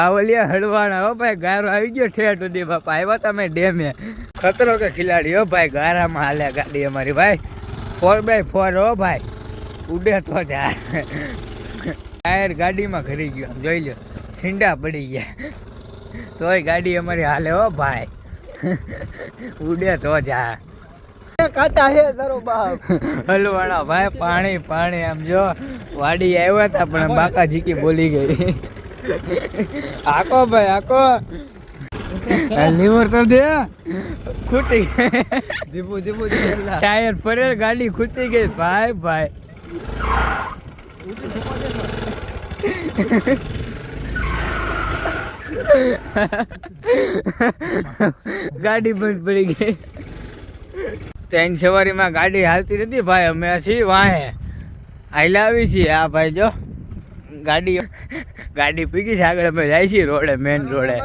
આવલિયા હળવાણા હો ભાઈ, ગારો આવી ગયો ઠેઠ સુધી, બાપા. આવ્યા તમે ડેમે. ખતરો કે ખિલાડી હો ભાઈ, ગારામાં હાલે ગાડી અમારી, ભાઈ. ફોર બાય ફોર હો ભાઈ. ઉડે તો જા. ટાયર ગાડીમાં ખરી ગયો જોઈ લો છીંડા પડી ગયા. તોય ગાડી અમારી હાલે હો ભાઈ. ઉડે તો જા. કાટા હે તારો બાપ. હલવાડા ભાઈ પાણી પાણી આમ જો. વાડી આવ્યા હતા પણ બાકા જીકી બોલી ગઈ. આકો ભાઈ આકો લીવર તો દે. ખૂટી દીપુ દીપુ ટાયર ફરેલ ગાડી ખૂટી ગઈ. ભાઈ ભાઈ. ગાડી બંધ પડી ગઈ. ત્રણ સવારીમાં ગાડી હાલતી નથી ભાઈ, અમે છીએ વાહે. આયલા આવી છીએ આ ભાઈ જો. ગાડી ગાડી પીગી છે, આગળ અમે જાય છીએ રોડે મેન રોડે.